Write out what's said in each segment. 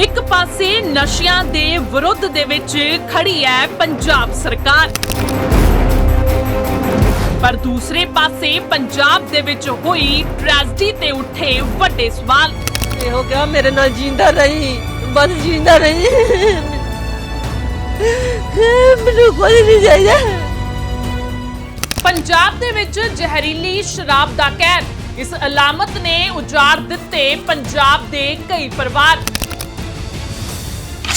ਇੱਕ ਪਾਸੇ ਨਸ਼ਿਆਂ ਦੇ ਵਿਰੁੱਧ ਦੇ ਵਿੱਚ ਖੜੀ ਹੈ ਪੰਜਾਬ ਸਰਕਾਰ। ਪਰ ਦੂਸਰੇ ਪਾਸੇ ਪੰਜਾਬ ਦੇ ਵਿੱਚ ਹੋਈ ਟ੍ਰੈਜਡੀ ਤੇ ਉੱਠੇ ਵੱਡੇ ਸਵਾਲ। ਇਹ ਹੋ ਗਿਆ ਮੇਰੇ ਨਾਲ ਜਿੰਦਾ ਰਹੀ ਬਸ ਜਿੰਦਾ ਰਹੀ। ਮੈਨੂੰ ਕੋਈ ਨਹੀਂ ਚਾਹੀਦਾ। ਪੰਜਾਬ ਦੇ ਵਿੱਚ ਜ਼ਹਿਰੀਲੀ ਸ਼ਰਾਬ ਦਾ ਕਹਿਰ। ਇਸ ਅਲਾਮਤ ਨੇ ਉਜਾੜ ਦਿੱਤੇ ਪੰਜਾਬ ਦੇ ਕਈ ਪਰਿਵਾਰ।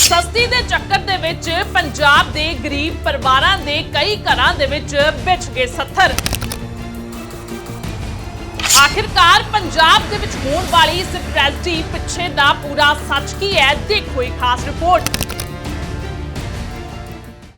ਸਸਤੀ ਦੇ ਚੱਕਰ ਦੇ ਵਿੱਚ ਪੰਜਾਬ ਦੇ ਗਰੀਬ ਪਰਿਵਾਰਾਂ ਦੇ ਕਈ ਘਰਾਂ ਦੇ ਵਿੱਚ ਵਿਛ ਗਏ ਸੱਥਰ। ਆਖਿਰਕਾਰ ਪੰਜਾਬ ਦੇ ਵਿੱਚ ਹੋਣ ਵਾਲੀ ਇਸ ਟ੍ਰੈਜਡੀ ਪਿੱਛੇ ਦਾ ਪੂਰਾ ਸੱਚ ਕੀ ਹੈ? ਦੇਖੋ ਇਹ ਖਾਸ ਰਿਪੋਰਟ।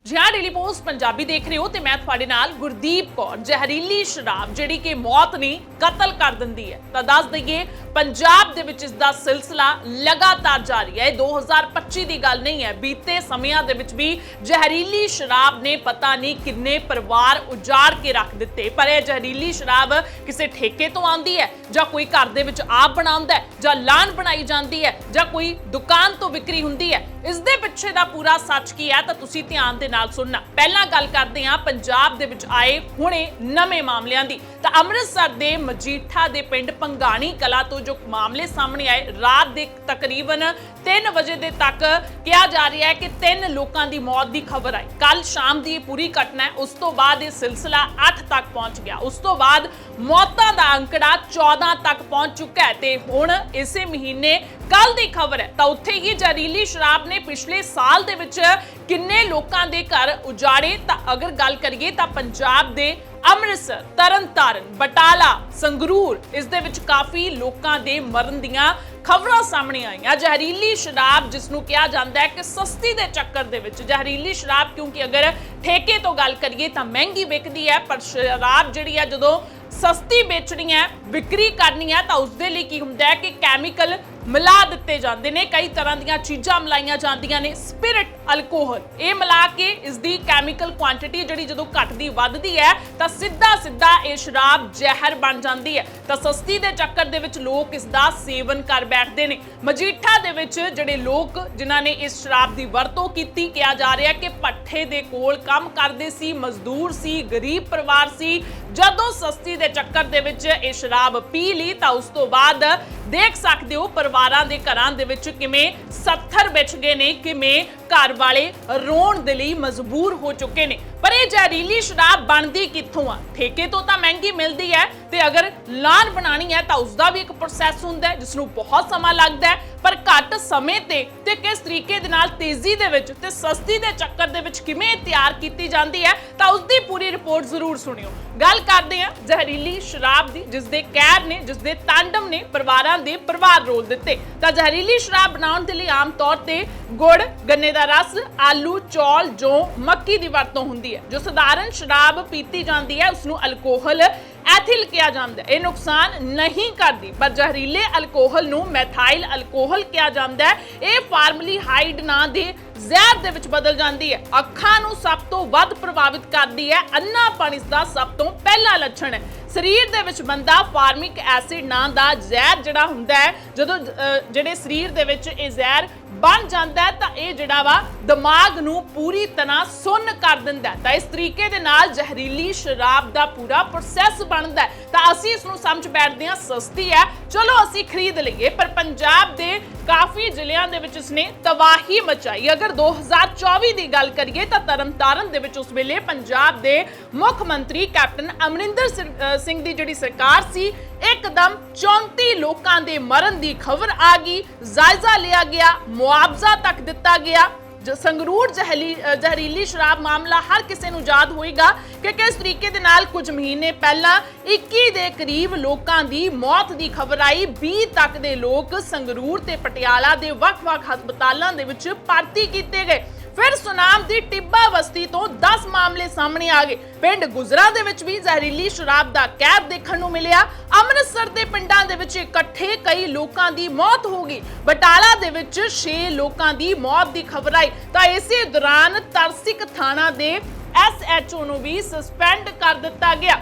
ਜੀ ਹਾਂ ਡੇਲੀ ਪੋਸਟ ਪੰਜਾਬੀ ਦੇਖ ਰਹੇ ਹੋ ਤੇ ਮੈਂ ਤੁਹਾਡੇ ਨਾਲ ਗੁਰਦੀਪ ਕੌਰ, ਜ਼ਹਿਰੀਲੀ ਸ਼ਰਾਬ ਜਿਹੜੀ ਕਿ ਮੌਤ ਨਹੀਂ ਕਤਲ ਕਰ ਦਿੰਦੀ ਹੈ। ਤਾਂ ਦੱਸ ਦਈਏ, ਪੰਜਾਬ ਦੇ ਵਿੱਚ ਇਸ ਦਾ ਸਿਲਸਿਲਾ ਲਗਾਤਾਰ ਜਾਰੀ ਹੈ। ਇਹ 2025 ਦੀ ਗੱਲ ਨਹੀਂ ਹੈ। ਬੀਤੇ ਸਮਿਆਂ ਦੇ ਵਿੱਚ ਵੀ ਜ਼ਹਿਰੀਲੀ ਸ਼ਰਾਬ ਨੇ ਪਤਾ ਨਹੀਂ ਕਿੰਨੇ ਪਰਿਵਾਰ ਉਜਾੜ ਕੇ ਰੱਖ ਦਿੱਤੇ। ਪਰ ਇਹ ਜ਼ਹਿਰੀਲੀ ਸ਼ਰਾਬ ਕਿਸੇ ਠੇਕੇ ਤੋਂ ਆਉਂਦੀ ਹੈ ਜਾਂ ਕੋਈ ਘਰ ਦੇ ਵਿੱਚ ਆਪ ਬਣਾਉਂਦਾ ਹੈ ਜਾਂ ਲਾਨ ਬਣਾਈ ਜਾਂਦੀ ਹੈ ਜਾਂ ਕੋਈ ਦੁਕਾਨ ਤੋਂ ਵਿਕਰੀ ਹੁੰਦੀ ਹੈ। ਇਸ ਦੇ ਪਿੱਛੇ ਦਾ ਪੂਰਾ ਸੱਚ ਕੀ ਹੈ? ਤਾਂ ਤੁਸੀਂ ਧਿਆਨ ਦੇ ਨਾਲ ਸੁਣਨਾ। ਪਹਿਲਾਂ ਗੱਲ ਕਰਦੇ ਹਾਂ ਪੰਜਾਬ ਦੇ ਵਿੱਚ ਆਏ ਹੁਣੇ ਨਵੇਂ ਮਾਮਲਿਆਂ ਦੀ। ਤਾਂ ਅੰਮ੍ਰਿਤਸਰ ਦੇ ਮਜੀਠਾ ਦੇ ਪਿੰਡ ਪੰਗਾਣੀ ਕਲਾ ਤੋਂ ਜੋ ਮਾਮਲੇ ਸਾਹਮਣੇ ਆਏ, ਰਾਤ ਦੇ ਤਕਰੀਬਨ 3 ਵਜੇ ਦੇ ਤੱਕ ਕਿਹਾ ਜਾ ਰਿਹਾ ਹੈ ਕਿ ਤਿੰਨ ਲੋਕਾਂ ਦੀ ਮੌਤ ਦੀ ਖਬਰ ਆਈ। ਕੱਲ ਸ਼ਾਮ ਦੀ ਇਹ ਪੂਰੀ ਘਟਨਾ ਉਸ ਤੋਂ ਬਾਅਦ ਇਹ ਸਿਲਸਿਲਾ 8 ਤੱਕ ਪਹੁੰਚ ਗਿਆ। ਉਸ ਤੋਂ ਬਾਅਦ ਮੌਤਾਂ ਦਾ ਅੰਕੜਾ 14 ਤੱਕ ਪਹੁੰਚ ਚੁੱਕਾ ਹੈ ਤੇ ਹੁਣ ਇਸੇ ਮਹੀਨੇ ਕੱਲ ਦੀ ਖਬਰ ਹੈ। ਤਾਂ ਉੱਥੇ ਹੀ ਜ਼ਹਿਰੀਲੀ ਸ਼ਰਾਬ ਨੇ ਪਿਛਲੇ ਸਾਲ ਦੇ ਵਿੱਚ ਕਿੰਨੇ ਲੋਕਾਂ ਦੇ ਘਰ ਉਜਾੜੇ ਤਾਂ ਅਗਰ ਗੱਲ ਕਰੀਏ ਤਾਂ ਪੰਜਾਬ ਦੇ ਅੰਮ੍ਰਿਤਸਰ, ਤਰਨਤਾਰਨ, ਬਟਾਲਾ, ਸੰਗਰੂਰ, ਇਸ ਦੇ ਵਿੱਚ ਕਾਫੀ ਲੋਕਾਂ ਦੇ ਮਰਨ ਦੀਆਂ ਖਬਰਾਂ ਸਾਹਮਣੇ ਆਈਆਂ। ਜ਼ਹਿਰੀਲੀ ਸ਼ਰਾਬ, ਜਿਸ ਨੂੰ ਕਿਹਾ ਜਾਂਦਾ ਹੈ ਕਿ ਸਸਤੀ ਦੇ ਚੱਕਰ ਦੇ ਵਿੱਚ। ਜ਼ਹਿਰੀਲੀ ਸ਼ਰਾਬ ਕਿਉਂਕਿ ਅਗਰ ਠੇਕੇ ਤੋਂ ਗੱਲ ਕਰੀਏ ਤਾਂ ਮਹਿੰਗੀ ਵਿਕਦੀ ਹੈ, ਪਰ ਸ਼ਰਾਬ ਜਿਹੜੀ ਹੈ ਜਦੋਂ ਸਸਤੀ ਵੇਚਣੀ ਹੈ, ਵਿਕਰੀ ਕਰਨੀ ਹੈ, ਤਾਂ ਉਸ ਦੇ ਲਈ ਕੀ ਹੁੰਦਾ ਹੈ ਕਿ ਕੈਮੀਕਲ ਮਿਲਾ ਦਿੱਤੇ ਜਾਂਦੇ ਨੇ, ਕਈ ਤਰ੍ਹਾਂ ਦੀਆਂ ਚੀਜ਼ਾਂ ਮਿਲਾਈਆਂ ਜਾਂਦੀਆਂ ਨੇ ਸਪਿਰਿਟ ਅਲਕੋਹਲ ਇਹ ਮਿਲਾ ਕੇ ਇਸ ਦੀ ਕੈਮੀਕਲ ਕੁਆਂਟੀਟੀ ਜਿਹੜੀ ਜਦੋਂ ਘਟਦੀ, ਵੱਧਦੀ ਹੈ, ਤਾਂ ਸਿੱਧਾ ਸਿੱਧਾ ਇਹ ਸ਼ਰਾਬ ਜ਼ਹਿਰ ਬਣ ਜਾਂਦੀ ਹੈ। ਤਾਂ ਸਸਤੀ ਦੇ ਚੱਕਰ ਦੇ ਵਿੱਚ ਲੋਕ ਇਸ ਦਾ ਸੇਵਨ ਕਰ ਬੈਠਦੇ ਨੇ। ਮਜੀਠਾ ਦੇ ਵਿੱਚ ਜਿਹੜੇ ਲੋਕ, ਜਿਨ੍ਹਾਂ ਨੇ ਇਸ ਸ਼ਰਾਬ ਦੀ ਵਰਤੋਂ ਕੀਤੀ, ਕਿਹਾ ਜਾ ਰਿਹਾ ਕਿ ਪੱਠੇ ਦੇ ਕੋਲ ਕੰਮ ਕਰਦੇ ਸੀ, ਮਜ਼ਦੂਰ ਸੀ, ਗਰੀਬ ਪਰਿਵਾਰ ਸੀ। ਜਦੋਂ ਸਸਤੀ ਦੇ ਚੱਕਰ ਦੇ ਵਿੱਚ ਇਹ ਸ਼ਰਾਬ ਪੀ ਲਈ, ਤਾਂ ਉਸ ਤੋਂ ਬਾਅਦ ਦੇਖ ਸਕਦੇ ਹੋ ਪਰਿਵਾਰਾਂ ਦੇ ਘਰਾਂ ਦੇ ਵਿੱਚ ਕਿਵੇਂ ਸੱਥਰ ਵਿੱਚ ਗਏ ਨੇ, ਕਿਵੇਂ ਘਰ ਵਾਲੇ ਰੋਣ ਦੇ ਲਈ ਮਜਬੂਰ ਹੋ ਚੁੱਕੇ ਨੇ। ਪਰ ਇਹ ਜ਼ਹਿਰੀਲੀ ਸ਼ਰਾਬ ਬਣਦੀ ਕਿੱਥੋਂ ਆ? ਠੇਕੇ ਤੋਂ ਤਾਂ ਮਹਿੰਗੀ ਮਿਲਦੀ ਹੈ ਤੇ ਅਗਰ ਲਾਨ ਬਣਾਣੀ ਹੈ ਤਾਂ ਉਸ ਦਾ ਵੀ ਇੱਕ ਪ੍ਰੋਸੈਸ ਹੁੰਦਾ ਹੈ ਜਿਸ ਨੂੰ ਬਹੁਤ ਸਮਾਂ ਲੱਗਦਾ ਹੈ। ਪਰ ਘੱਟ ਸਮੇਂ ਤੇ ਤੇ ਕਿਸ ਤਰੀਕੇ ਦੇ ਨਾਲ ਤੇਜ਼ੀ ਦੇ ਵਿੱਚ ਤੇ ਸਸਤੀ ਦੇ ਚੱਕਰ ਦੇ ਵਿੱਚ ਕਿਵੇਂ ਤਿਆਰ ਕੀਤੀ ਜਾਂਦੀ ਹੈ, ਤਾਂ ਉਸ ਦੀ ਪੂਰੀ ਰਿਪੋਰਟ ਜ਼ਰੂਰ ਸੁਣਿਓ। ਗੱਲ ਕਰਦੇ ਹਾਂ ਜ਼ਹਿਰੀਲੀ ਸ਼ਰਾਬ ਦੀ ਜਿਸ ਦੇ ਕਹਿਰ ਨੇ ਜਿਸ ਦੇ ਤਾਂਡਵ ਨੇ ਪਰਿਵਾਰਾਂ ਦੇ ਪਰਿਵਾਰ ਰੋਲ ਦਿੱਤੇ। ਤਾਂ ਜ਼ਹਿਰੀਲੀ ਸ਼ਰਾਬ ਬਣਾਉਣ ਦੇ ਲਈ ਆਮ ਤੌਰ ਤੇ ਗੁੜ, ਗੰਨੇ ਦਾ ਰਸ ਆਲੂ, ਚੌਲ, ਜੌਂ, ਮੱਕੀ ਦੀ ਵਰਤੋਂ ਹੁੰਦੀ ਹੈ। ਜੋ ਸਧਾਰਨ ਸ਼ਰਾਬ ਪੀਤੀ ਜਾਂਦੀ ਹੈ ਉਸ ਨੂੰ ਅਲਕੋਹਲ, ਐਥਿਲ ਕਿਹਾ ਜਾਂਦਾ ਹੈ। ਇਹ ਨੁਕਸਾਨ ਨਹੀਂ ਕਰਦੀ, ਪਰ ਜ਼ਹਿਰੀਲੇ ਅਲਕੋਹਲ ਨੂੰ ਮੈਥਾਈਲ ਅਲਕੋਹਲ ਕਿਹਾ ਜਾਂਦਾ ਹੈ। ਇਹ ਫਾਰਮਲੀਹਾਈਡ ਨਾਂ ਦੇ ਜ਼ਹਿਰ ਦੇ ਵਿੱਚ ਬਦਲ ਜਾਂਦੀ ਹੈ। ਅੱਖਾਂ ਨੂੰ ਸਭ ਤੋਂ ਵੱਧ ਪ੍ਰਭਾਵਿਤ ਕਰਦੀ ਹੈ। ਅੰਨਾਪਣ ਇਸ ਦਾ ਸਭ ਤੋਂ ਪਹਿਲਾ ਲੱਛਣ ਹੈ। ਸਰੀਰ ਦੇ ਵਿੱਚ ਬੰਦਾ ਫਾਰਮਿਕ ਐਸਿਡ ਨਾਂ ਦਾ ਜ਼ਹਿਰ ਜਿਹੜਾ ਹੁੰਦਾ ਹੈ, ਜਦੋਂ ਜਿਹੜੇ ਸਰੀਰ ਦੇ ਵਿੱਚ ਇਹ ਜ਼ਹਿਰ ਬਣ ਜਾਂਦਾ ਤਾਂ ਇਹ ਜਿਹੜਾ ਵਾ ਦਿਮਾਗ ਨੂੰ ਪੂਰੀ ਤਰ੍ਹਾਂ ਸੁੰਨ ਕਰ ਦਿੰਦਾ ਤਾਂ ਇਸ ਤਰੀਕੇ ਦੇ ਨਾਲ ਜ਼ਹਿਰੀਲੀ ਸ਼ਰਾਬ ਦਾ ਪੂਰਾ ਪ੍ਰੋਸੈਸ ਬਣਦਾ ਤਾਂ ਅਸੀਂ ਇਸ ਨੂੰ ਸਮਝ ਬੈਠਦੇ ਹਾਂ, ਸਸਤੀ ਹੈ। ਚਲੋ ਅਸੀਂ ਖਰੀਦ ਲਈਏ, ਪਰ ਪੰਜਾਬ ਦੇ ਕਾਫੀ ਜ਼ਿਲ੍ਹਿਆਂ ਦੇ ਵਿੱਚ ਇਸਨੇ ਤਬਾਹੀ ਮਚਾਈ। ਅਗਰ 2024 ਦੀ ਗੱਲ ਕਰੀਏ, ਤਾਂ ਤਰਨਤਾਰਨ ਦੇ ਵਿੱਚ ਉਸ ਵੇਲੇ ਪੰਜਾਬ ਦੇ ਮੁੱਖ ਮੰਤਰੀ ਕੈਪਟਨ ਅਮਰਿੰਦਰ ਸਿੰ- ਸਿੰਘ ਦੀ ਜਿਹੜੀ ਸਰਕਾਰ ਸੀ, ਇੱਕਦਮ 34 ਲੋਕਾਂ ਦੇ ਮਰਨ ਦੀ ਖਬਰ ਆ ਗਈ। ਜਾਇਜ਼ਾ ਲਿਆ ਗਿਆ, ਮੁਆਵਜ਼ਾ ਤੱਕ ਦਿੱਤਾ ਗਿਆ। ਸੰਗਰੂਰ ਜ਼ਹਿਲੀ ਜ਼ਹਿਰੀਲੀ ਸ਼ਰਾਬ ਮਾਮਲਾ ਹਰ ਕਿਸੇ ਨੂੰ ਯਾਦ ਹੋਏਗਾ ਕਿ ਕਿਸ ਤਰੀਕੇ ਦੇ ਨਾਲ ਕੁਝ ਮਹੀਨੇ ਪਹਿਲਾਂ 21 ਦੇ ਕਰੀਬ ਲੋਕਾਂ ਦੀ ਮੌਤ ਦੀ ਖਬਰ ਆਈ। 20 ਤੱਕ ਦੇ ਲੋਕ ਸੰਗਰੂਰ ਤੇ ਪਟਿਆਲਾ ਦੇ ਵੱਖ-ਵੱਖ ਹਸਪਤਾਲਾਂ ਦੇ ਵਿੱਚ ਭਰਤੀ ਕੀਤੇ ਗਏ। ਫਿਰ ਸੁਨਾਮ ਦੀ ਟਿੱਬਾ ਬਸਤੀ ਤੋਂ 10 ਮਾਮਲੇ ਸਾਹਮਣੇ ਆ ਗਏ। ਪਿੰਡ ਗੁਜਰਾ ਦੇ ਵਿੱਚ ਵੀ ਜ਼ਹਿਰੀਲੀ ਸ਼ਰਾਬ ਦਾ ਕਹਿਰ ਦੇਖਣ ਨੂੰ ਮਿਲਿਆ। ਅੰਮ੍ਰਿਤਸਰ ਦੇ ਪਿੰਡਾਂ ਦੇ ਵਿੱਚ ਇਕੱਠੇ ਕਈ ਲੋਕਾਂ ਦੀ ਮੌਤ ਹੋ ਗਈ। ਬਟਾਲਾ ਦੇ ਵਿੱਚ 6 ਲੋਕਾਂ ਦੀ ਮੌਤ ਦੀ ਖਬਰ ਆਈ। ਤਾਂ ਇਸੇ ਦੌਰਾਨ ਤਰਸਿਕ ਥਾਣਾ ਦੇ ਐਸਐਚਓ ਨੂੰ ਵੀ ਸਸਪੈਂਡ ਕਰ ਦਿੱਤਾ ਗਿਆ।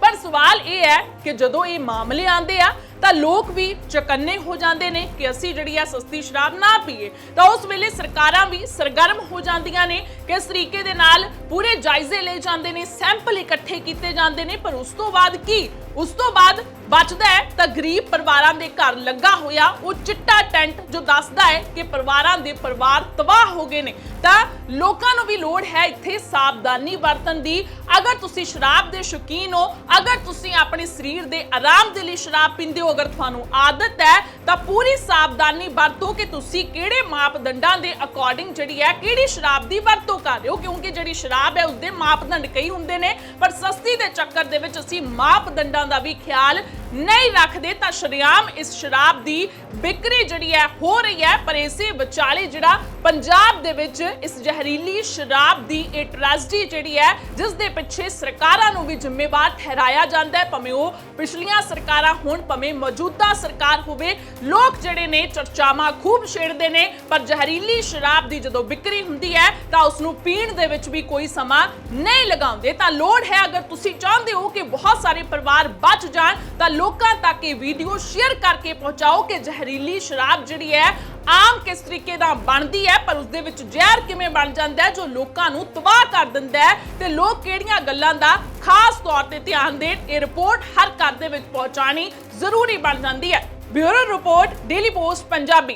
ਪਰ ਸਵਾਲ ਇਹ ਹੈ ਕਿ ਜਦੋਂ ਇਹ ਮਾਮਲੇ ਆਉਂਦੇ ਆ ਤਾਂ ਲੋਕ ਵੀ ਚਕੰਨੇ ਹੋ ਜਾਂਦੇ ਨੇ ਕਿ ਅਸੀਂ ਜਿਹੜੀ ਆ ਸਸਤੀ ਸ਼ਰਾਬ ਨਾ ਪੀਏ। ਤਾਂ ਉਸ ਵੇਲੇ ਸਰਕਾਰਾਂ ਵੀ ਸਰਗਰਮ ਹੋ ਜਾਂਦੀਆਂ ਨੇ ਕਿਸ ਤਰੀਕੇ ਦੇ ਨਾਲ ਪੂਰੇ ਜਾਇਜ਼ੇ ਲਏ ਜਾਂਦੇ ਨੇ, ਸੈਂਪਲ ਇਕੱਠੇ ਕੀਤੇ ਜਾਂਦੇ ਨੇ। ਪਰ ਉਸ ਤੋਂ ਬਾਅਦ ਕੀ? ਉਸ ਤੋਂ ਬਾਅਦ ਬਚਦਾ ਹੈ ਤਾਂ ਗਰੀਬ ਪਰਿਵਾਰਾਂ ਦੇ ਘਰ ਲੱਗਾ ਹੋਇਆ ਉਹ ਚਿੱਟਾ ਟੈਂਟ ਜੋ ਦੱਸਦਾ ਹੈ ਕਿ ਪਰਿਵਾਰਾਂ ਦੇ ਪਰਿਵਾਰ ਤਬਾਹ ਹੋ ਗਏ ਨੇ। ਤਾਂ ਲੋਕਾਂ ਨੂੰ ਵੀ ਲੋੜ ਹੈ ਇੱਥੇ ਸਾਵਧਾਨੀ ਵਰਤਣ ਦੀ। ਅਗਰ ਤੁਸੀਂ ਸ਼ਰਾਬ ਦੇ ਸ਼ੌਕੀਨ ਹੋ, ਅਗਰ ਤੁਸੀਂ ਆਪਣੇ ਸਰੀਰ ਦੇ ਆਰਾਮ ਦੇ ਲਈ ਸ਼ਰਾਬ ਪੀਂਦੇ ਹੋ ਹੋ ਅਗਰ ਤੁਹਾਨੂੰ ਆਦਤ ਹੈ, ਤਾਂ ਪੂਰੀ ਸਾਵਧਾਨੀ ਵਰਤੋ ਕਿ ਤੁਸੀਂ ਕਿਹੜੇ ਮਾਪਦੰਡਾਂ ਦੇ ਅਕੋਰਡਿੰਗ ਜਿਹੜੀ ਹੈ, ਕਿਹੜੀ ਸ਼ਰਾਬ ਦੀ ਵਰਤੋਂ ਕਰ ਰਹੇ ਹੋ? ਕਿਉਂਕਿ ਜਿਹੜੀ ਸ਼ਰਾਬ ਹੈ, ਉਸਦੇ ਮਾਪਦੰਡ ਕਈ ਹੁੰਦੇ ਨੇ, ਪਰ ਸਸਤੀ ਦੇ ਚੱਕਰ ਦੇ ਵਿੱਚ ਅਸੀਂ ਮਾਪਦੰਡਾਂ ਦਾ ਵੀ ਖਿਆਲ ਨਹੀਂ ਰੱਖਦੇ, ਤਾਂ ਸ਼ਰਿਆਮ ਇਸ ਸ਼ਰਾਬ ਦੀ ਵਿਕਰੀ ਜਿਹੜੀ ਹੈ ਹੋ ਰਹੀ ਹੈ। ਪਰ ਇਸੇ ਵਿਚਾਲੇ ਜਿਹੜਾ ਪੰਜਾਬ ਦੇ ਵਿੱਚ ਇਸ ਜ਼ਹਿਰੀਲੀ ਸ਼ਰਾਬ ਦੀ ਇਹ ਟ੍ਰੈਜਡੀ ਜਿਹੜੀ ਹੈ, ਜਿਸ ਦੇ ਪਿੱਛੇ ਸਰਕਾਰਾਂ ਨੂੰ ਵੀ ਜ਼ਿੰਮੇਵਾਰ ਠਹਿਰਾਇਆ ਜਾਂਦਾ ਹੈ। ਭਾਵੇਂ ਉਹ ਪਿਛਲੀਆਂ ਸਰਕਾਰਾਂ ਹੋਣ, ਭਾਵੇਂ ਮੌਜੂਦਾ ਸਰਕਾਰ ਹੋਵੇ, ਲੋਕ ਜਿਹੜੇ ਨੇ ਚਰਚਾਵਾਂ ਖੂਬ ਛੇੜਦੇ ਨੇ। ਪਰ ਜ਼ਹਿਰੀਲੀ ਸ਼ਰਾਬ ਦੀ ਜਦੋਂ ਵਿਕਰੀ ਹੁੰਦੀ ਹੈ, ਤਾਂ ਉਸ ਨੂੰ ਪੀਣ ਦੇ ਵਿੱਚ ਵੀ ਕੋਈ ਸਮਾਂ ਨਹੀਂ ਲਗਾਉਂਦੇ। ਤਾਂ ਲੋੜ ਹੈ, ਅਗਰ ਤੁਸੀਂ ਚਾਹੁੰਦੇ ਹੋ ਕਿ ਬਹੁਤ ਸਾਰੇ ਪਰਿਵਾਰ ਬਚ ਜਾਣ, ਤਾਂ ਲੋਕਾਂ ਤੱਕ ਇਹ ਵੀਡੀਓ ਸ਼ੇਅਰ ਕਰਕੇ ਪਹੁੰਚਾਓ ਕਿ ਜ਼ਹਿਰੀਲੀ ਸ਼ਰਾਬ ਜਿਹੜੀ ਹੈ, ਆਮ ਕਿਸ ਤਰੀਕੇ ਦਾ ਬਣਦੀ ਹੈ, ਪਰ ਉਸ ਦੇ ਵਿੱਚ ਜ਼ਹਿਰ ਕਿਵੇਂ ਬਣ ਜਾਂਦਾ ਹੈ, ਜੋ ਲੋਕਾਂ ਨੂੰ ਤਬਾਹ ਕਰ ਦਿੰਦਾ ਹੈ ਤੇ ਲੋਕ ਕਿਹੜੀਆਂ ਗੱਲਾਂ ਦਾ ਖਾਸ ਤੌਰ ਤੇ ਧਿਆਨ ਦੇਣ, ਇਹ ਰਿਪੋਰਟ ਹਰ ਘਰ ਦੇ ਵਿੱਚ ਪਹੁੰਚਾਣੀ ਜ਼ਰੂਰੀ ਬਣ ਜਾਂਦੀ ਹੈ। Bureau report Daily Post Punjabi.